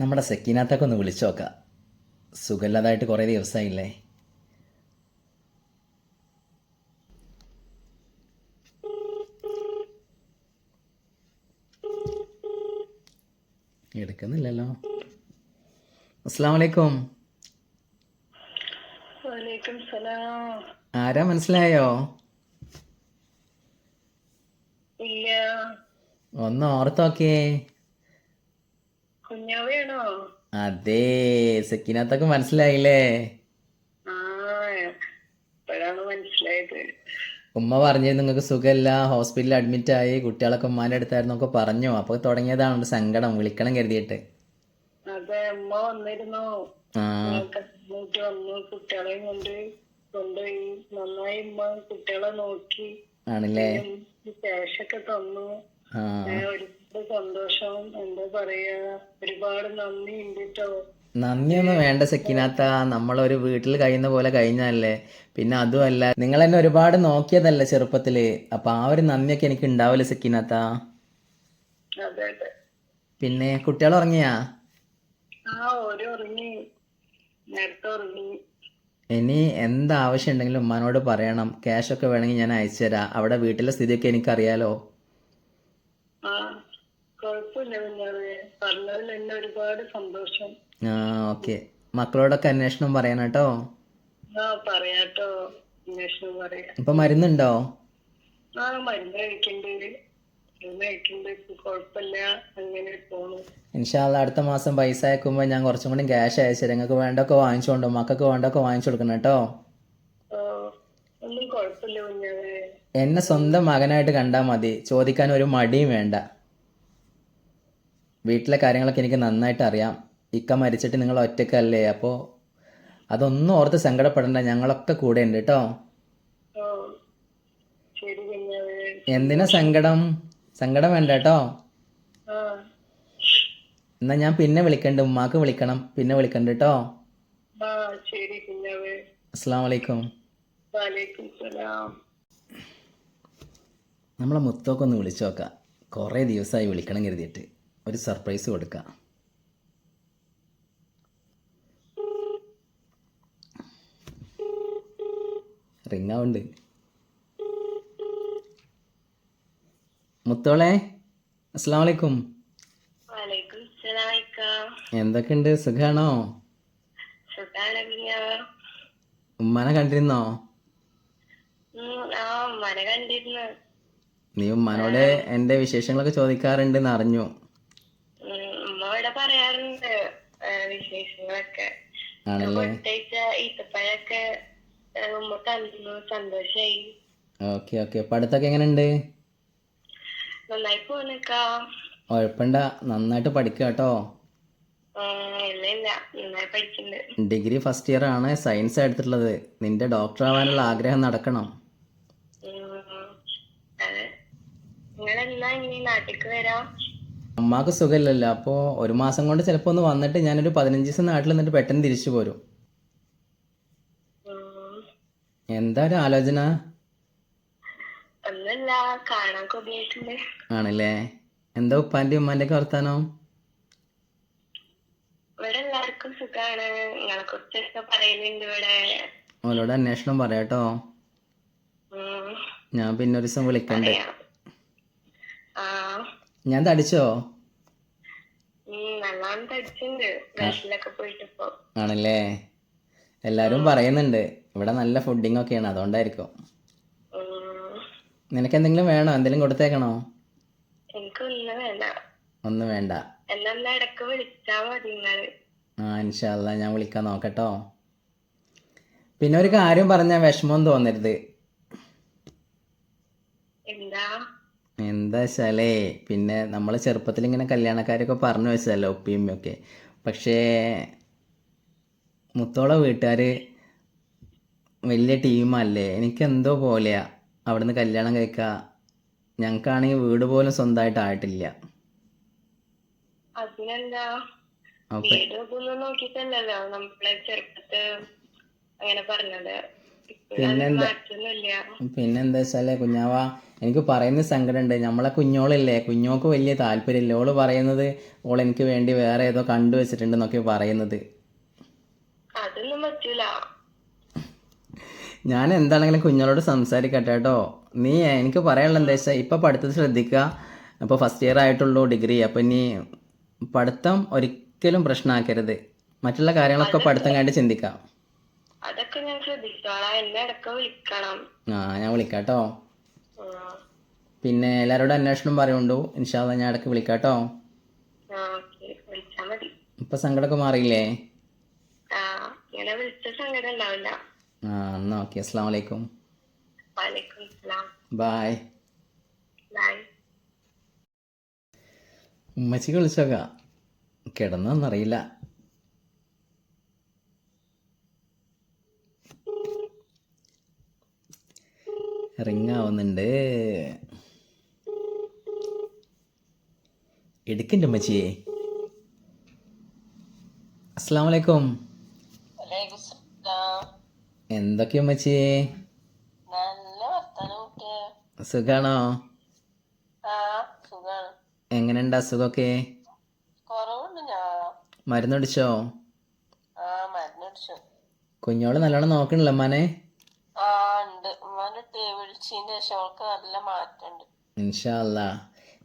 നമ്മുടെ സെക്കിനകത്തൊക്കെ ഒന്ന് വിളിച്ചു നോക്കാം സുഖമില്ലാതായിട്ട് കുറേ ദിവസമായില്ലേ? എടുക്കുന്നില്ലല്ലോ. അസ്സാം വലൈക്കും വലൈക്കും സലാം. ആരാ മനസ്സിലായോ? ഒന്ന് ഓർത്തോക്കേ കുഞ്ഞാവയാണോ? അതേ സെക്കിനകത്തൊക്കെ മനസ്സിലായില്ലേ? ഉമ്മ പറഞ്ഞു നിങ്ങൾക്ക് സുഖമില്ല ഹോസ്പിറ്റലിൽ അഡ്മിറ്റ് ആയി കുട്ടികളൊക്കെ ഉമ്മാന്റെ അടുത്തായിരുന്നു ഒക്കെ പറഞ്ഞു. അപ്പൊ തുടങ്ങിയതാണ് സങ്കടം വിളിക്കണം കരുതിയിട്ട്. അതെ അമ്മ വന്നിരുന്നു. ആ. കസിനൊക്കെ വന്നു കുട്ടികളെയും കൊണ്ട് കൊണ്ടുപോയി. നന്നായി ഉമ്മ കുട്ടികളെ നോക്കി. ആണല്ലേ? തന്നു. ആ ഒരുപാട് സന്തോഷം? എന്താ പറയാ? ഒരുപാട് നന്ദി ഉണ്ട് കേട്ടോ നന്ദിയൊന്നും വേണ്ട സെക്കിനാത്ത. നമ്മളൊരു വീട്ടിൽ കഴിയുന്ന പോലെ കഴിഞ്ഞല്ലേ പിന്നെ അതുമല്ല നിങ്ങൾ എന്നെ ഒരുപാട് നോക്കിയതല്ലേ ചെറുപ്പത്തിൽ? അപ്പൊ ആ ഒരു നന്ദിയൊക്കെ എനിക്ക് ഉണ്ടാവില്ല സെക്കിനാത്ത? പിന്നെ കുട്ടികൾ ഉറങ്ങിയാ? ഇനി എന്താവശ്യം ഉണ്ടെങ്കിലും ഉമ്മാനോട് പറയണം. ക്യാഷ് ഒക്കെ വേണമെങ്കിൽ ഞാൻ അയച്ചു തരാം അവിടെ വീട്ടിലെ സ്ഥിതിയൊക്കെ എനിക്കറിയാലോ. ആ. കുഴപ്പമില്ല കുഞ്ഞാവേ പറഞ്ഞതിൽ എന്നെ ഒരുപാട് സന്തോഷം. ആ ഓക്കെ. മക്കളോടൊക്കെ അന്വേഷണം പറയണം കേട്ടോ ആ പറയാട്ടോ അന്വേഷണം പറയാം. ഇപ്പൊ മരുന്നുണ്ടോ? ആ മരുന്ന് കഴിക്കണ്ട്. ഇൻഷാല്ല അടുത്ത മാസം പൈസ അയക്കുമ്പോ ഞാൻ കുറച്ചും കൂടി ക്യാഷ് അയച്ചു നിങ്ങൾക്ക് വേണ്ടൊക്കെ വാങ്ങിച്ചോണ്ടോ മക്കൾക്ക് വേണ്ടൊക്കെ വാങ്ങിച്ചു കൊടുക്കണം കേട്ടോ എന്നെ സ്വന്തം മകനായിട്ട് കണ്ടാൽ മതി. ചോദിക്കാൻ ഒരു മടിയും വേണ്ട. വീട്ടിലെ കാര്യങ്ങളൊക്കെ എനിക്ക് നന്നായിട്ട് അറിയാം. ഇക്ക മരിച്ചിട്ട് നിങ്ങൾ ഒറ്റക്കല്ലേ അപ്പോൾ അതൊന്നും ഓർത്ത് സങ്കടപ്പെടണ്ട. ഞങ്ങളൊക്കെ കൂടെ ഉണ്ട് കേട്ടോ എന്തിനാ സങ്കടം? സങ്കടം വേണ്ട കേട്ടോ. എന്നാ ഞാൻ പിന്നെ വിളിക്കണ്ട്. ഉമ്മാക്ക് വിളിക്കണം. പിന്നെ വിളിക്കണ്ട് കേട്ടോ. അസ്സാം വലൈക്കും നമ്മളെ മുത്തോക്കൊന്ന് വിളിച്ചു നോക്കാം. കുറേ ദിവസമായി വിളിക്കണം കരുതിയിട്ട്. ഒരു സർപ്രൈസ് കൊടുക്കാം. റിങ് ആവുണ്ട് മുത്തോളെ അസ്സാം വലൈക്കും എന്തൊക്കെയുണ്ട്? സുഖാണോ? ഉമ്മാനെ കണ്ടിരുന്നോ? നീ ഉമ്മാനോട് എന്റെ വിശേഷങ്ങളൊക്കെ ചോദിക്കാറുണ്ടെന്ന് അറിഞ്ഞു ഉം, ഉമ്മ ഇവിടെ പറയാറുണ്ട് ആ, വിശേഷങ്ങളൊക്കെ. ആണല്ലേ? കൊടുത്തയച്ച ഈത്തപ്പഴൊക്കെ ആ, ഉമ്മ തന്നു സന്തോഷായി. Okay okay. പഠിത്തമൊക്കെ എങ്ങനെയുണ്ട്? നന്നായി കുഴപ്പമില്ല നന്നായിട്ട് പഠിക്കുക കേട്ടോ ഡിഗ്രി ഫസ്റ്റ് ഇയർ ആണ് സയൻസ് എടുത്തിട്ടുള്ളത്. നിന്റെ ഡോക്ടർ ആവാനുള്ള ആഗ്രഹം നടക്കണം. നിങ്ങൾ ഇനി വരാം? അമ്മാക്ക് സുഖമില്ലല്ലോ. അപ്പോൾ ഒരു മാസം കൊണ്ട് ചിലപ്പോൾ ഒന്ന് വന്നിട്ട് ഞാനൊരു പതിനഞ്ച് ദിവസം നാട്ടിൽ നിന്നിട്ട് പെട്ടെന്ന് തിരിച്ചു പോരും. എന്താ ഒരു ആലോചന? ആണല്ലേ? എന്താ ഉപ്പാന്റെ ഉമ്മാന്റെ ഒക്കെ വർത്താനം അവളോട് അന്വേഷണം പറയാട്ടോ ഞാൻ പിന്നെ ഒരു ദിവസം വിളിക്കണ്ടേ. ഞാൻ തടിച്ചോ? ആണല്ലേ? എല്ലാരും പറയുന്നുണ്ട്. ഇവിടെ നല്ല ഫുഡിങ് ഒക്കെയാണ് അതുകൊണ്ടായിരിക്കും. നിനക്ക് എന്തെങ്കിലും വേണോ? എന്തെങ്കിലും കൊടുത്തേക്കണോ? ഒന്നും വേണ്ട. ആ ഇൻഷാല്ല ഞാൻ വിളിക്കാൻ നോക്കട്ടോ. പിന്നെ ഒരു കാര്യം പറഞ്ഞ വിഷമം തോന്നരുത്. എന്താ? എന്താ വെച്ചാലേ പിന്നെ നമ്മൾ ചെറുപ്പത്തിൽ ഇങ്ങനെ കല്യാണക്കാരൊക്കെ പറഞ്ഞു വെച്ചതല്ലോ ഉപ്പിയും ഒക്കെ. പക്ഷേ മുത്തോളെ വീട്ടുകാർ വലിയ ടീമല്ലേ എനിക്ക് എന്തോ പോലെയാ അവിടുന്ന് കല്യാണം കഴിക്കുക ഞങ്ങൾക്കാണെങ്കിൽ വീട് പോലും സ്വന്തമായിട്ട് ആയിട്ടില്ല. അങ്ങനെ പറഞ്ഞത്. പിന്നെന്താ പിന്നെന്താ വെച്ചാൽ കുഞ്ഞാവ എനിക്ക് പറയുന്ന സങ്കടമുണ്ട് നമ്മളെ കുഞ്ഞോളില്ലേ കുഞ്ഞോക്ക് വലിയ താല്പര്യമില്ല. ഓൾ പറയുന്നത് ഓൾ എനിക്ക് വേണ്ടി വേറെ ഏതോ കണ്ടു വെച്ചിട്ടുണ്ടെന്നൊക്കെ പറയുന്നത്. അതൊന്നും പറ്റൂല. ഞാൻ എന്താണെങ്കിലും കുഞ്ഞോളോട് സംസാരിക്കട്ടെ കേട്ടോ. നീ എനിക്ക് പറയാനുള്ള എന്താ വെച്ചാൽ ഇപ്പം പഠിത്തത്തിൽ ശ്രദ്ധിക്കുക. അപ്പോൾ ഫസ്റ്റ് ഇയർ ആയിട്ടുള്ളൂ ഡിഗ്രി അപ്പം ഇനി പഠിത്തം ഒരിക്കലും പ്രശ്നമാക്കരുത്. മറ്റുള്ള കാര്യങ്ങളൊക്കെ പഠിത്തം കണ്ട് ചിന്തിക്കാം. അതൊക്കെ ഞാൻ ശ്രദ്ധിച്ചോളാം എന്നെ ഇടയ്ക്ക് വിളിക്കണം. ആ ഞാൻ വിളിക്കാം കേട്ടോ പിന്നെ എല്ലാരോടും അന്വേഷണം പറയുണ്ടു? ഇൻഷാല്ല ഞാൻ ഇടയ്ക്ക് വിളിക്കാം കേട്ടോ ആ ഓക്കെ. വിളിച്ചാ മതി. ഇപ്പം സങ്കടമൊക്കെ മാറിയില്ലേ? ആ എന്നാ ഓക്കെ. അസ്സാം വലൈക്കും ബായ്. ഉമ്മച്ചി ഉമ്മച്ചിക്ക് വിളിച്ചോക്കാം. കിടന്നോന്നറിയില്ല റിങ് ആവുന്നുണ്ട് എടുക്കണ്ട മച്ചിയെ അസ്സാം വലൈക്കും എന്തൊക്കെയാ മച്ചിയെ സുഖാണോ? എങ്ങനെയുണ്ട് അസുഖമൊക്കെ? മരുന്നടിച്ചു കുഞ്ഞോൾ നല്ലോണം നോക്കണില്ല അമ്മാനെ നല്ല മാറ്റമുണ്ട്. ഇൻഷാല്ല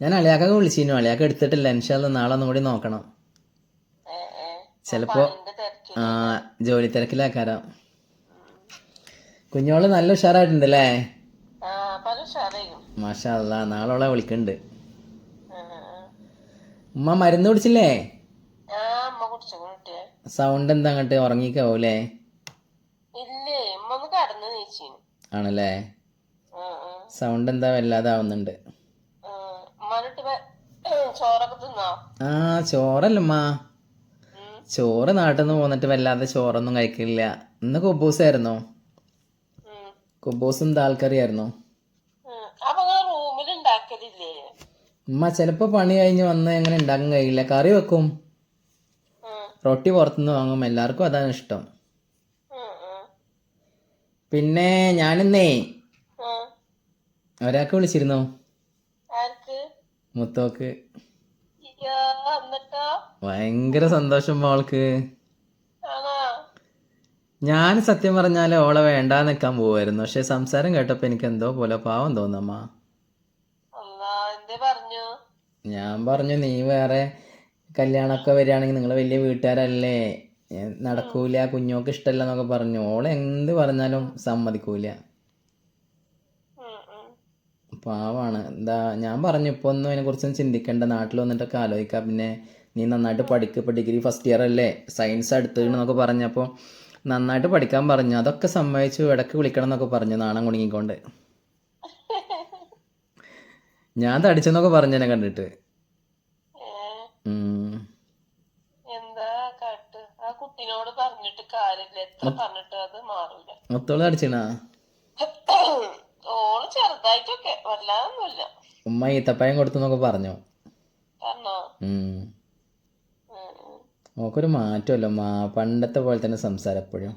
ഞാൻ അളിയാക്കൊക്കെ വിളിച്ചിരുന്നു. അളിയാക്ക എടുത്തിട്ടില്ല. ഇൻഷാല്ല നാളെ ഒന്നും കൂടി നോക്കണം. ചിലപ്പോ ആ ജോലി തിരക്കിലാക്കാരം. കുഞ്ഞോൾ നല്ല ഉഷാറായിട്ടുണ്ട് അല്ലേ ആ പല ഉഷാറായിരുന്നു മാഷാ അല്ല നാളെ ഓളെ വിളിക്കണ്ട്. ഉമ്മ മരുന്ന് കുടിച്ചില്ലേ? സൗണ്ട് എന്താ അങ്ങോട്ട് ഉറങ്ങിക്കാവൂലേ? ആണല്ലേ? സൗണ്ട് എന്താ വല്ലാതെ ആവുന്നുണ്ട് ആ. ചോറല്ലമ്മാ. ചോറ് നാട്ടിൽ നിന്ന് പോന്നിട്ട് വല്ലാതെ ചോറൊന്നും കഴിക്കില്ല. ഇന്ന് കുബൂസ് ആയിരുന്നോ കുബൂസും ദാൽക്കറി ആയിരുന്നു ഉമ്മ ചെലപ്പോ പണി കഴിഞ്ഞ് വന്ന് എങ്ങനെ ഉണ്ടാക്കാൻ കഴിയില്ല. കറി വെക്കും. റൊട്ടി പുറത്തുനിന്ന് വാങ്ങും. എല്ലാവർക്കും അതാണ് ഇഷ്ടം. പിന്നെ ഞാനിന്നേ. ഒരാൾക്ക് വിളിച്ചിരുന്നോ? മുത്തോക്ക്. ഭയങ്കര സന്തോഷം മോൾക്ക്. ഞാൻ സത്യം പറഞ്ഞാൽ ഓളെ വേണ്ടാ നിൽക്കാൻ പോവായിരുന്നു. പക്ഷെ സംസാരം കേട്ടപ്പോ എനിക്ക് എന്തോ പോലെ പാവം തോന്നമ്മ. ഞാൻ പറഞ്ഞു നീ വേറെ കല്യാണമൊക്കെ വരികയാണെങ്കിൽ നിങ്ങൾ വലിയ വീട്ടുകാരല്ലേ? നടക്കൂല കുഞ്ഞോക്ക് ഇഷ്ടമല്ല എന്നൊക്കെ പറഞ്ഞു. ഓളെ എന്ത് പറഞ്ഞാലും സമ്മതിക്കൂല. പാവാണ്. എന്താ ഞാൻ പറഞ്ഞു ഇപ്പോൾ ഒന്നും അതിനെക്കുറിച്ചൊന്നും ചിന്തിക്കണ്ട. നാട്ടിൽ വന്നിട്ടൊക്കെ ആലോചിക്കാം. പിന്നെ നീ നന്നായിട്ട് പഠിക്കുക ഇപ്പോൾ ഡിഗ്രി ഫസ്റ്റ് ഇയർ അല്ലേ? സയൻസ് എടുത്തിരുന്നൊക്കെ പറഞ്ഞപ്പോൾ നന്നായിട്ട് പഠിക്കാൻ പറഞ്ഞു. അതൊക്കെ സമ്മതിച്ചു. ഇടയ്ക്ക് വിളിക്കണം എന്നൊക്കെ പറഞ്ഞു. നാണം കുണുങ്ങിക്കൊണ്ട് ഞാൻ തടിച്ചെന്നൊക്കെ പറഞ്ഞു എന്നെ കണ്ടിട്ട്. മൊത്തോളം ഉം. എന്താ കാട്ട് ആ കുട്ടിനോട് പറഞ്ഞിട്ട് കാര്യമില്ല എത്ര പറഞ്ഞിട്ട് അത് മാറൂല മുത്തോൾ തടിച്ചണാ ഓൾ ചെറുതായിട്ടൊക്കെ വല്ലാതൊന്നുമില്ല. ഉമ്മ ഈത്തപ്പഴം കൊടുത്തു എന്നൊക്കെ പറഞ്ഞു. ഓക്കൊരു മാറ്റമല്ലോ മാ പണ്ടത്തെ പോലെ തന്നെ സംസാരം എപ്പോഴും.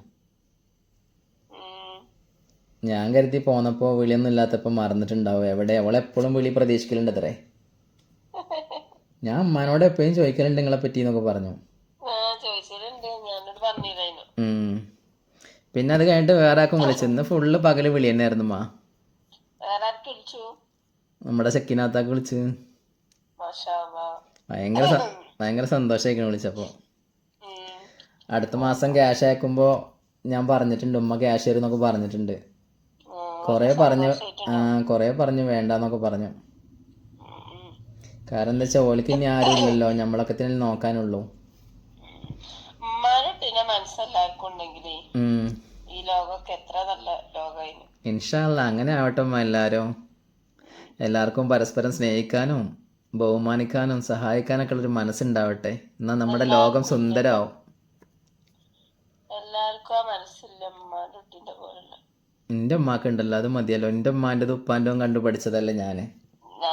ഞാൻ കരുതി പോന്നപ്പോ വിളിയൊന്നും ഇല്ലാത്തപ്പോ മറന്നിട്ടുണ്ടാവും. എവിടെ? അവളെ എപ്പോഴും വിളി പ്രതീക്ഷിക്കലുണ്ട് അത്രേ ഞാൻ അമ്മാനോട് എപ്പോഴും ചോദിക്കലുണ്ട് നിങ്ങളെ പറ്റി എന്നൊക്കെ പറഞ്ഞു. പിന്നെ അത് കഴിഞ്ഞിട്ട് വേറെ ആക്കും വിളിച്ചു ഇന്ന് ഫുള്ള് പകൽ വിളി തന്നെയായിരുന്നു മാ. നമ്മുടെ ചെക്കിനകത്താക്ക് വിളിച്ച്. ഭയങ്കര ഭയങ്കര സന്തോഷമായിരിക്കണം വിളിച്ചപ്പോൾ ഉം. അടുത്ത മാസം ക്യാഷ് അയക്കുമ്പോൾ ഞാൻ പറഞ്ഞിട്ടുണ്ട് ഉമ്മ ക്യാഷ് തരും എന്നൊക്കെ പറഞ്ഞിട്ടുണ്ട് കൊറേ പറഞ്ഞു ആ കുറേ പറഞ്ഞു വേണ്ടെന്നൊക്കെ പറഞ്ഞു. കാരണം എന്താ വെച്ചാൽ ഓലിക്ക് ഇനി ആരും ഇല്ലല്ലോ നമ്മളൊക്കെ തന്നെ നോക്കാനുള്ളൂ ഇൻഷാല്ല അങ്ങനെ ആവട്ടെ ഉമ്മ എല്ലാവരും എല്ലാവർക്കും പരസ്പരം സ്നേഹിക്കാനും ബഹുമാനിക്കാനും സഹായിക്കാനൊക്കെ ഉള്ളൊരു മനസ്സുണ്ടാവട്ടെ? എന്നാൽ നമ്മുടെ ലോകം സുന്ദരാവും. എല്ലാവർക്കും ആ മനസ്സില്ല ഉമ്മാന്റെ കുട്ടീന്റെ പോലുള്ള. എന്റെ ഉമ്മാക്ക് ഉണ്ടല്ലോ അത് മതിയല്ലോ. എന്റെ ഉമ്മാന്റെ ഉപ്പാന്റെതും കണ്ടു പഠിച്ചതല്ലേ ഞാൻ ആ,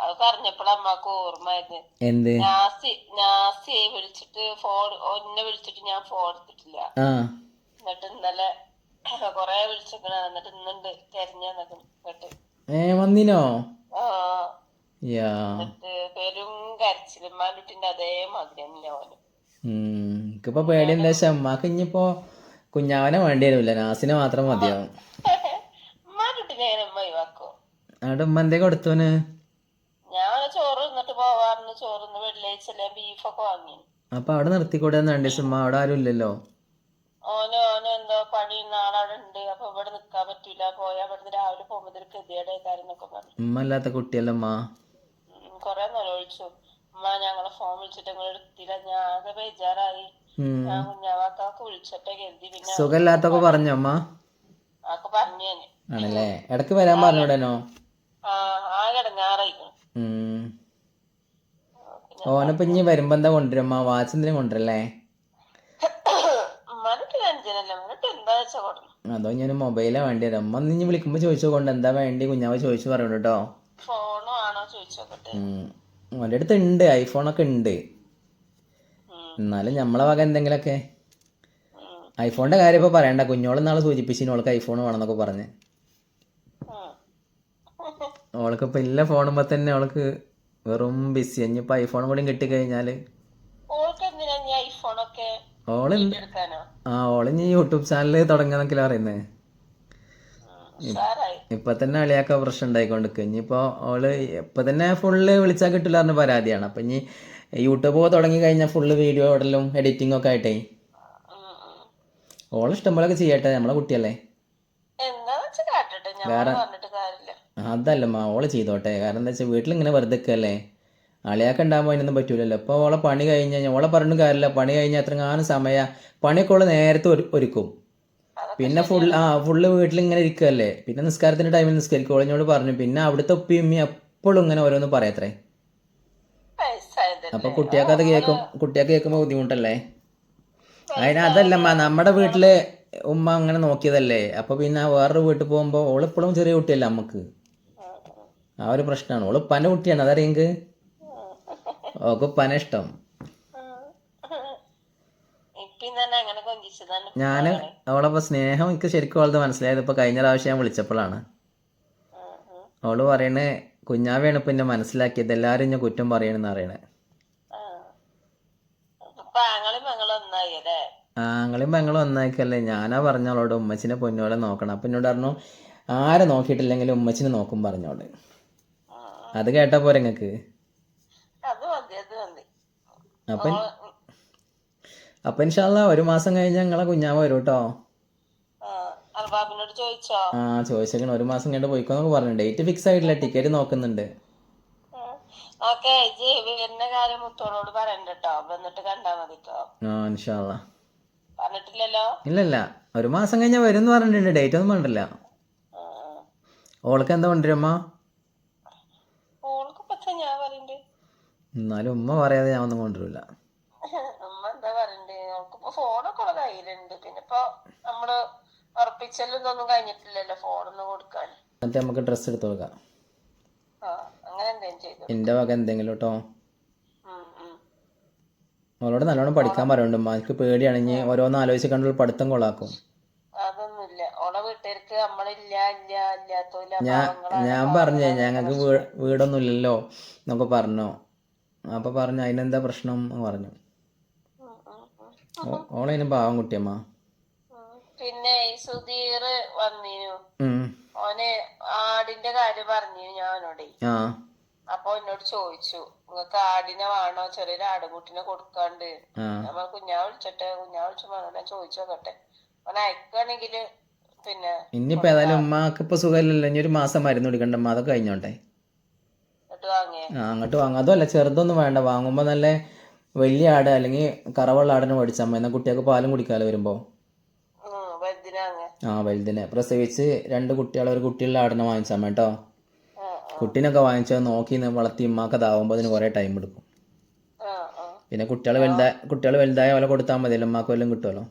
അത് പറഞ്ഞപ്പോഴാ അമ്മയ്ക്ക് ഓർമ്മയത്. എന്ത്? നാസി നാസി വിളിച്ചിട്ട് ഫോൺ എന്നെ വിളിച്ചിട്ട് ഞാൻ ഫോൺ എടുത്തിട്ടില്ല. ആ. എന്നിട്ട് ഇന്നലെ കൊറേ വിളിച്ചിക്കണ. എന്നിട്ട് ഇന്നുണ്ട്. തെരഞ്ഞു കേട്ട് ഏ വന്നിനോ? യാ. പെരും കരച്ചിൽ മാലുട്ടിന്റെ എനിക്കിപ്പോ പേടി എന്താ വെച്ചാ അമ്മയ്ക്ക് ഇനിയിപ്പോ കുഞ്ഞാവനെ വേണ്ടി വരില്ല നാസിനെ മാത്രം മതിയാവും. അവിടെ ഉമ്മ എന്തേ കൊടുത്തോന്? ഞാൻ ചോറ് തിന്നിട്ട് പോവാറുണ്ട് ചോറ് ഇന്ന് വെള്ളിയാഴ്ച അല്ലേ ബീഫൊക്കെ വാങ്ങി. അപ്പൊ അവിടെ നിർത്തിക്കൂടെ രണ്ടു ദിവസം അവിടെ ആരും ഇല്ലല്ലോ ഓന് ഓന് എന്തോ പണി നാളവിടെ ഉണ്ട് അപ്പൊ ഇവിടെ നിക്കാൻ പറ്റൂല. പോയാ ഇവിടുന്ന് രാവിലെ പോകുമ്പോ ഒരു ഗതിയുടെ കാര്യം എന്നൊക്കെ പറഞ്ഞു. ഉമ്മ അല്ലാത്ത കുട്ടിയല്ല ഉമ്മ? ഉം, കൊറേ നിലവിളിച്ചു ഉമ്മ ഞങ്ങളെ ഫോൺ വിളിച്ചിട്ട് നിങ്ങൾ എടുത്തില്ല. ഞാൻ ആകെ ബേജാറായി. ഞാൻ കുഞ്ഞാവാക്കാക്ക് വിളിച്ചിട്ടേ കരുതി. പിന്നെ സുഖമില്ലാത്തൊക്കെ പറഞ്ഞോ. അമ്മ ആക്ക് പറഞ്ഞു ഞാൻ. ആണല്ലേ? ഇടയ്ക്ക് വരാൻ പറഞ്ഞൂടനോ ആ ആകെ ഇടങ്ങാറായിക്കണു ഉം. ഓനിപ്പോ ഇനി വരുമ്പോ എന്താ കൊണ്ടുവരുമ്മ വാച്ച് എന്തിനും കൊണ്ടുവരല്ലേ ഉമ്മാനിട്ട് ടെൻഷനല്ല എന്നിട്ട് എന്താ വെച്ചാ കൊടുക്കണം അതോ ഞാൻ മൊബൈലാ വേണ്ടി വരും. അമ്മ നീ വിളിക്കുമ്പോ ചോദിച്ചു കൊണ്ട് എന്താ വേണ്ടി? കുഞ്ഞാവ് ചോദിച്ചു പറയണു കേട്ടോ ഓന്റെ അടുത്ത് ഉണ്ട് ഐഫോണൊക്കെ ഉണ്ട്. എന്നാലും നമ്മളെ വക എന്തെങ്കിലൊക്കെ. ഐഫോണിന്റെ കാര്യം ഇപ്പൊ പറയണ്ട. കുഞ്ഞോൾ നാളെ സൂചിപ്പിച്ചിന് ഓൾക്ക് ഐഫോൺ വേണമെന്നൊക്കെ പറഞ്ഞ്. ഓൾക്ക് ഇപ്പൊ ഇല്ല ഫോണുമ്പോ തന്നെ ഓൾക്ക് വെറും ബിസി ഇനിയിപ്പോ ഐഫോൺ കൂടി കിട്ടിക്കഴിഞ്ഞാൽ ഓൾക്ക് എന്തിനാ നീ ഐഫോണൊക്കെ ഓൾ ആ ഓൾ ഇനി യൂട്യൂബ് ചാനൽ തുടങ്ങാന്നൊക്കെ പറയുന്നേ. ഇപ്പൊ തന്നെ അളിയാക്ക പ്രശ്നം ഉണ്ടായിക്കൊണ്ടിരിക്കുക ഇനിയിപ്പോ ഓൾ ഇപ്പൊ തന്നെ ഫുള്ള് വിളിച്ചാൽ കിട്ടില്ല പറഞ്ഞ പരാതിയാണ്. അപ്പൊ ഇനി യൂട്യൂബ് തുടങ്ങി കഴിഞ്ഞാൽ ഫുള്ള് വീഡിയോ ഇടലും എഡിറ്റിംഗ് ഒക്കെ ആയിട്ടേ. ഓൾ ഉം. ഓൾ ഇഷ്ടംപോലൊക്കെ ചെയ്യട്ടെ നമ്മളെ കുട്ടിയല്ലേ. വേറെ അതല്ല അതല്ലമ്മ ഓൾ ചെയ്തോട്ടെ. കാരണം എന്താ വെച്ചാൽ വീട്ടിൽ ഇങ്ങനെ വെറുതെ നിൽക്കല്ലേ അളിയാക്ക ഉണ്ടാകുമ്പോൾ അതിനൊന്നും പറ്റൂലല്ലോ. അപ്പോൾ ഓളെ പണി കഴിഞ്ഞ് കഴിഞ്ഞാൽ ഓളെ പറഞ്ഞു കാര്യമില്ല. പണി കഴിഞ്ഞാൽ എത്രങ്ങാനും സമയ. പണിയൊക്കെ ഓൾ നേരത്തെ ഒരു- ഒരുക്കും. പിന്നെ ഫുൾ ആ ഫുള്ള് വീട്ടിൽ ഇങ്ങനെ ഇരിക്കുകയല്ലേ പിന്നെ നിസ്കാരത്തിന്റെ ടൈമിൽ നിസ്കരിക്കും. ഓളിനോട് പറഞ്ഞു പിന്നെ അവിടുത്തെ ഉപ്പയും ഉമ്മയും എപ്പോഴും ഇങ്ങനെ ഓരോന്ന് പറയത്രേ? അപ്പൊ കുട്ടികൾക്ക് അത് കേൾക്കും കുട്ടികൾക്ക് കേൾക്കുമ്പോൾ ബുദ്ധിമുട്ടല്ലേ? അതിന് അതല്ലമ്മ നമ്മുടെ വീട്ടിൽ ഉമ്മ അങ്ങനെ നോക്കിയതല്ലേ? അപ്പൊ പിന്നെ വേറൊരു വീട്ടിൽ പോകുമ്പോ ഓളിപ്പോഴും ചെറിയ കുട്ടിയല്ലേ നമുക്ക് ആ ഒരു പ്രശ്നമാണ് ഓൾ പന കുട്ടിയാണ്. അതറിയെങ്ക് ഓക്ക് ഇഷ്ടം. ഞാൻ അവളപ്പോ സ്നേഹം എനിക്ക് ശരിക്കും അവളത് മനസ്സിലായത് ഇപ്പൊ കഴിഞ്ഞ പ്രാവശ്യം ഞാൻ വിളിച്ചപ്പോഴാണ്. അവൾ പറയണേ കുഞ്ഞാവിയാണ് ഇപ്പൊ എന്നെ മനസ്സിലാക്കിയത്. എല്ലാരും ഞാൻ കുറ്റം പറയണെന്ന് അറിയണേ ആങ്ങളും പെങ്ങളും ഒന്നായിക്കല്ലേ. ഞാനാ പറഞ്ഞ അവളോട് ഉമ്മച്ചിനെ പൊന്നോളെ നോക്കണം. അപ്പൊ എന്നോട് പറഞ്ഞു ആരെ നോക്കിയിട്ടില്ലെങ്കിലും ഉമ്മച്ചിനെ നോക്കും പറഞ്ഞോട് അത് കേട്ടാ പോരെ നിങ്ങക്ക് അപ്പൊ അപ്പൊ ഇൻഷാല്ല ഒരു മാസം കഴിഞ്ഞ ഞങ്ങളെ കുഞ്ഞാവ് വരും കേട്ടോ ആ ചോദിച്ചേക്കണ. ഒരു മാസം കഴിഞ്ഞിട്ട് പോയിക്കോന്നൊക്കെ പറഞ്ഞു ഡേറ്റ് ഫിക്സ് ആയിട്ടില്ല. ടിക്കറ്റ് നോക്കുന്നുണ്ട്. ഇല്ലല്ല. ഒരു മാസം കഴിഞ്ഞ വരും പറഞ്ഞിട്ടുണ്ട്. ഡേറ്റ് ഒന്നും പറഞ്ഞിട്ടില്ല. ആ. ഓൾക്ക് എന്താ കൊണ്ടുവരുമ്മ ഓൾക്ക് പറ്റ ഞാൻ പറയണ്ട് എന്നാലും ഉമ്മ പറയാതെ ഞാൻ ഒന്നും കൊണ്ടുവരില്ല. അമ്മ എന്താ പറയണ്ടേ? ഓൾക്കിപ്പോ ഫോണൊക്കെ ഉള്ള കയ്യിലുണ്ട്. പിന്നെ ഇപ്പൊ നമ്മൾ ഉറപ്പിച്ചല്ലൊന്നും കഴിഞ്ഞിട്ടില്ലല്ലോ ഫോണൊന്നും കൊടുക്കാൻ. എന്നിട്ട് നമുക്ക് ഡ്രസ്സ് എടുത്ത് കൊടുക്കാം അങ്ങനെ ചെയ്തു? എന്റെ വക എന്തെങ്കിലും കേട്ടോ. അവളോട് നല്ലോണം പഠിക്കാൻ പറയുന്നുണ്ട് ഉമ്മാക്ക് എനിക്ക് പേടിയാണ് ഓരോന്ന് ആലോചിച്ച് കണ്ടുള്ള പഠിത്തം കൊള്ളാക്കും. അതൊന്നുമില്ല. ഓളെ വീട്ടുകാർക്ക് നമ്മളില്ല ഇല്ല ഇല്ലാത്തോല ഞാൻ ഞാൻ പറഞ്ഞേ ഞങ്ങൾക്ക് വീടൊന്നുമില്ലല്ലോ വീടൊന്നും ഇല്ലല്ലോ എന്നൊക്കെ പറഞ്ഞു. അപ്പൊ പറഞ്ഞു അതിനെന്താ പ്രശ്നം? എന്ന് പറഞ്ഞു. ഓ- ഓളതിന് പാവം കുട്ടിയമ്മ. പിന്നെ സുധീർ വന്നിനു. ഓന് ആടിന്റെ കാര്യം പറഞ്ഞു ആ. അപ്പൊ എന്നോട് ചോദിച്ചു നിങ്ങക്ക് ആടിനെ വേണോ? ചെറിയൊരു ആടുകൂട്ടിനെ കൊടുക്കാണ്ട്. നമ്മൾ കുഞ്ഞാ വിളിച്ചിട്ട് കുഞ്ഞാ വിളിച്ചപ്പോ ഞാൻ ചോദിച്ചു നോക്കട്ടെ. അവൻ അയക്കുകയാണെങ്കിൽ പിന്നെ ഇനിയിപ്പോ ഏതായാലും ഉമ്മാക്ക് ഇപ്പൊ സുഖമില്ലല്ലോ. ഇനി ഒരു മാസം മരുന്ന് കുടിക്കണ്ട അതൊക്കെ കഴിഞ്ഞോട്ടെ? ആ അങ്ങോട്ട് വാങ്ങാം. അതുമല്ല ചെറുതൊന്നും വേണ്ട. വാങ്ങുമ്പോൾ നല്ല വലിയ ആട് അല്ലെങ്കിൽ കറവുള്ള ആടിനെ മേടിച്ചാൽ മതി. എന്നാൽ കുട്ടികൾക്ക് പാലും കുടിക്കാലോ വരുമ്പോൾ വലുതിനാങ്ങ ആ വലുതിനെ. പ്രസവിച്ച് രണ്ട് കുട്ടികളെ ഒരു കുട്ടിയുള്ള ആടിനെ വാങ്ങിച്ചാൽ മതി കേട്ടോ. കുട്ടീനൊക്കെ വാങ്ങിച്ചാൽ നോക്കി വളർത്തി ഉമ്മാക്ക് അതാവുമ്പോൾ അതിന് കുറേ ടൈം എടുക്കും. പിന്നെ കുട്ടികൾ വലുതായ കുട്ടികൾ വലുതായ പോലെ കൊടുത്താൽ മതിയല്ലോ ഉമ്മാക്ക് വല്ലതും കിട്ടുമല്ലോ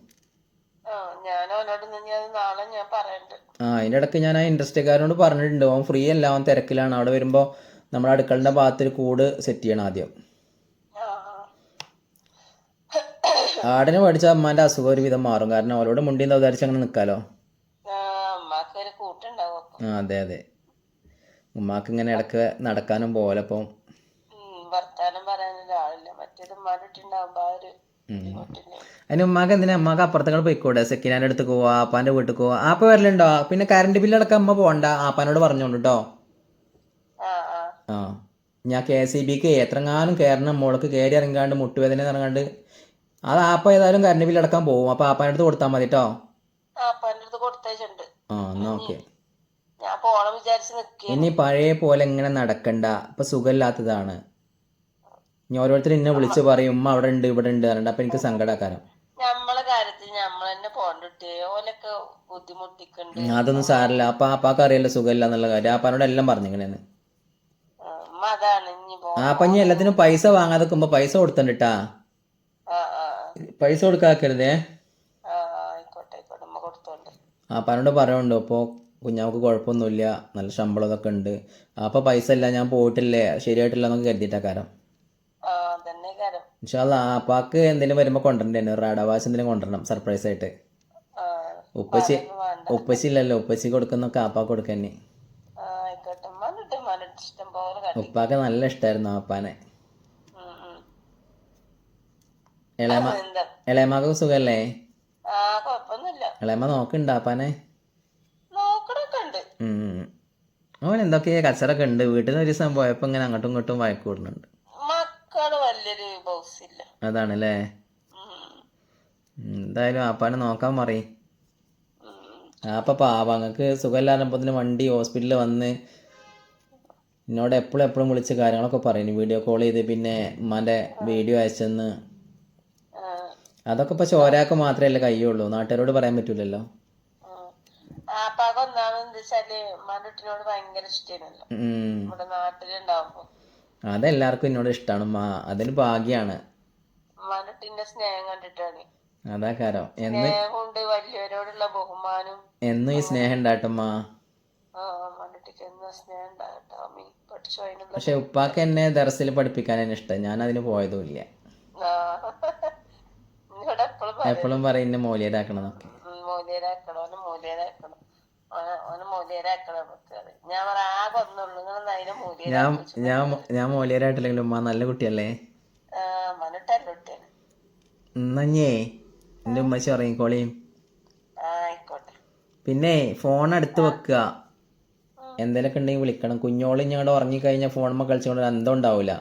ആ അതിന്റെ ഇടയ്ക്ക് ഞാൻ ആ ഇൻഡസ്ട്രിക്കാരനോട് പറഞ്ഞിട്ടുണ്ട്. ഓൻ ഫ്രീ അല്ല അവൻ തിരക്കിലാണ്. അവിടെ വരുമ്പോൾ നമ്മുടെ അടുക്കളന്റെ ഭാഗത്ത് ഒരു കൂട് സെറ്റ് ചെയ്യണം ആദ്യം. ആടിനെ മേടിച്ച അമ്മാന്റെ അസുഖം ഒരു വിധം മാറും. കാരണം അവരോട് മുണ്ടി ഉദാരിച്ച് അങ്ങനെ നിൽക്കാലോ ആ അതെ അതെ. ഉമ്മാക്ക് ഇങ്ങനെ ഇടയ്ക്ക് നടക്കാനും പോലപ്പം അതിന് ഉമ്മാക്ക് എന്തിനാ? ഉമ്മാക്ക് അപ്പുറത്തേക്ക് പോയിക്കോട്ടെ സെക്കിനാന്റെ അടുത്ത് പോവാ ആപ്പാന്റെ വീട്ടിൽ പോവാ. ആപ്പ വരലുണ്ടോ? പിന്നെ കറണ്ട് ബില്ലടക്കം അമ്മ പോകണ്ട ആപ്പാനോട് പറഞ്ഞോണ്ട് കേട്ടോ ആ. ഞാൻ കെ എസ് ഇ ബിക്ക് എത്രങ്ങാനും കയറണം. മോൾക്ക് കയറി ഇറങ്ങാണ്ട് മുട്ടുവേദന ഇറങ്ങാണ്ട് അത് ആപ്പ ഏതായാലും കറണ്ട് ബില്ല് അടക്കാൻ പോകും അപ്പൊ ആപ്പാന്റെ അടുത്ത് കൊടുത്താൽ മതി കേട്ടോ ആ എന്നാ ഓക്കെ. ഇനി പഴയ പോലെ ഇങ്ങനെ നടക്കണ്ട. ഇപ്പൊ സുഖമില്ലാത്തതാണ്. ഇനി ഓരോരുത്തർ എന്നെ വിളിച്ച് പറയും ഉമ്മ അവിടെ ഉണ്ട് ഇവിടെ ഉണ്ട് പറഞ്ഞിട്ട്. അപ്പൊ എനിക്ക് സങ്കടക്കാരം. അതൊന്നും സാരല്ല അപ്പൊ ആപ്പാക്ക് അറിയാലോ സുഖമില്ല എന്നുള്ള കാര്യം. ആപ്പാനോട് എല്ലാം പറഞ്ഞിങ്ങനെ ആ, ഇനി എല്ലാത്തിനും പൈസ വാങ്ങാതെ നിൽക്കുമ്പോ പൈസ കൊടുത്തണ്ടിട്ടാ? പൈസ കൊടുക്കാക്കരുതേ? ആ പറഞ്ഞോണ്ട് പറയണ്ടോ ഇപ്പോൾ കുഞ്ഞാൾക്ക് കുഴപ്പമൊന്നുമില്ല നല്ല ശമ്പളം ഇതൊക്കെ ഉണ്ട്. അപ്പൊ പൈസ ഇല്ല ഞാൻ പോയിട്ടില്ലേ ശരിയായിട്ടില്ല എന്നൊക്കെ കരുതിയിട്ടാ കാരം. ആ തന്നെ കാരം. ഇൻഷാല്ല ആപ്പാക്ക് എന്തെങ്കിലും വരുമ്പോ കൊണ്ടുവരണ്ടേ റാഡാവാശ് എന്തെങ്കിലും കൊണ്ടുവരണം സർപ്രൈസ് ആയിട്ട് ഉപ്പച്ചി ഉപ്പച്ചി ഇല്ലല്ലോ ഉപ്പച്ചി കൊടുക്കുന്നൊക്കെ ആപ്പാക്ക് കൊടുക്കന്നെ ആ ആയിക്കോട്ടെ ഉമ്മാനിട്ട് ഉമ്മാനിട്ട് ഇഷ്ടം പോലെ കാട്ടി ഉപ്പാക്ക് നല്ല ഇഷ്ടായിരുന്നു ആപ്പാനെ. ഇളയമ്മ ഇളയമ്മക്ക് സുഖല്ലേ? ഇളയമ്മ നോക്കുന്നുണ്ട് ആപ്പാനെ. ഓൻ എന്തൊക്കെയാ കച്ചറൊക്കെ ഉണ്ട്. വീട്ടിൽ നിന്ന് ഒരു ദിവസം പോയപ്പോ ഇങ്ങനെ അങ്ങോട്ടും ഇങ്ങോട്ടും വഴക്ക് കൂടുന്നുണ്ട്. അതാണല്ലേ? എന്തായാലും ആപ്പാനെ നോക്കാൻ പറയും. ആപ്പ പാവ. അങ്ങക്ക് സുഖമില്ലാത്തപ്പത്തിന് വണ്ടി ഹോസ്പിറ്റലിൽ വന്ന് എന്നോട് എപ്പോഴും എപ്പോഴും വിളിച്ച് കാര്യങ്ങളൊക്കെ പറയും. വീഡിയോ കോൾ ചെയ്ത് പിന്നെ ഉമ്മാന്റെ വീഡിയോ അയച്ചെന്ന്. അതൊക്കെ ഇപ്പൊ ചോരാക്ക് മാത്രമല്ലേ കയ്യുള്ളൂ. നാട്ടുകാരോട് പറയാൻ പറ്റൂലല്ലോ. അതെല്ലാവർക്കും എന്നോട് ഇഷ്ടമാണ് അതിന് ഭാഗ്യാണ്. അതാ കാരോ എന്ന് വലിയവരോടുള്ള ബഹുമാനം. എന്നും ഈ സ്നേഹം ഉണ്ടാട്ടമ്മ എന്ന സ്നേഹം ഉണ്ടാകട്ടെ അമ്മി പഠിച്ചു അതിനുള്ള പക്ഷെ ഉപ്പാക്ക് എന്നെ ദർസിൽ പഠിപ്പിക്കാൻ തന്നെ ഇഷ്ടം. ഞാൻ അതിന് പോയതുമില്ല. ഇല്ല എപ്പോഴും എപ്പോഴും പറയും. എന്നെ മോലിയതാക്കണമെന്നൊക്കെ ഓന് ഓന് ഓന് ഞാൻ പറ ആകെ ഒന്നുള്ളൂ. നിങ്ങൾ അതിനെ മൂല്യരാ ഞാൻ ഞാൻ ഞാൻ മോലിയരായിട്ടില്ലെങ്കിലും ഉമ്മ നല്ല കുട്ടിയല്ലേ? മണിട്ടല്ലോട്ടാണ് എന്റെ എന്റെ ഉമ്മച്ചി ഉറങ്ങിക്കോളിയും ആ ആയിക്കോട്ടെ. പിന്നെ ഫോൺ അടുത്ത് വെക്കുക. എന്തെങ്കിലുമൊക്കെ ഉണ്ടെങ്കിൽ വിളിക്കണം. കുഞ്ഞോൾ ഞങ്ങളുടെ ഉറങ്ങിക്കഴിഞ്ഞാൽ ഫോണുമ്മ കളിച്ചുകൊണ്ട് അന്തം ഉണ്ടാവില്ല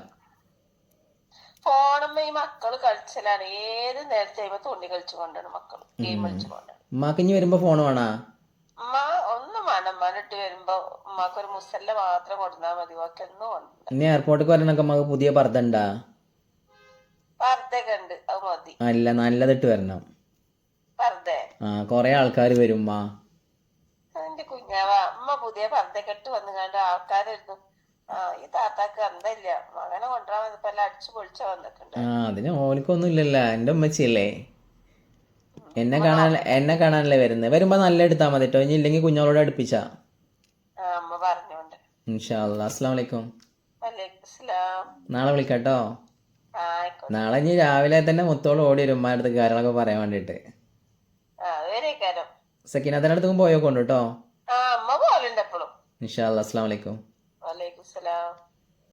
ഫോണുമ്പോ ഈ മക്കൾ കളിച്ചലാണ്. ഏത് നേരത്തെ കളിച്ചു കൊണ്ടാണ് മക്കൾ. ഗെയിം കളിച്ചു കൊണ്ടാണ്. വരുമ്പോ ഫോൺ വേണോ? ഉമ്മ ഒന്നും വേണം മണിട്ട് വരുമ്പോ മുസല്ല മാത്രം മതി. ബാക്കി ഒന്നും കൊണ്ട് ഇനി എയർപോർട്ടിൽ വരണൊക്കെ ഉമ്മക്ക് പുതിയ പർദ്ദ ഉണ്ടാ പർദ്ദയൊക്കെ ഉണ്ട്. അത് മതി. അല്ല നല്ലതിട്ട് വരണം. പർദ്ദ. ആ കൊറേ ആൾക്കാർ വരും ഉമ്മ. കുഞ്ഞാവ അമ്മ പുതിയ പന്തക്കെട്ട് വന്നു കണ്ട ആൾക്കാരായിരുന്നു ആ ഈ താത്താക്ക് അന്തല്ല മകനെ കൊണ്ടുവരാൻ ഇപ്പൊ എല്ലാം അടിച്ചു പൊളിച്ച വന്നിട്ടുണ്ട്. ആ അതിന് ഓനിക്കൊന്നും ഇല്ലല്ലോ എന്റെ ഉമ്മച്ചിയല്ലേ എന്നെ കാണാൻ എന്നെ കാണാനല്ലേ വരുന്നത് വരുമ്പോ നല്ല എടുത്താ മതി കേട്ടോ ഇനി ഇല്ലെങ്കിൽ കുഞ്ഞോളോട് അടുപ്പിച്ചാ. ആ അമ്മ പറഞ്ഞോണ്ട്. ഇൻഷാ അല്ലാ അസ്സാം വലൈക്കും നാളെ വിളിക്കാം കേട്ടോ ആ ആയിക്കോട്ടെ. നാളെ ഇനി രാവിലെ തന്നെ മുത്തോളം ഓടി വരും ഉമ്മാരുടെ അടുത്ത് കാര്യങ്ങളൊക്കെ പറയാൻ വേണ്ടിട്ട് അടുത്തേക്കും പോയോ കൊണ്ടു കേട്ടോ ആ അമ്മ പോലുണ്ട് എപ്പോഴും ഇൻഷാ അല്ലാ അസ്സാം വലൈക്കും വലൈക്കും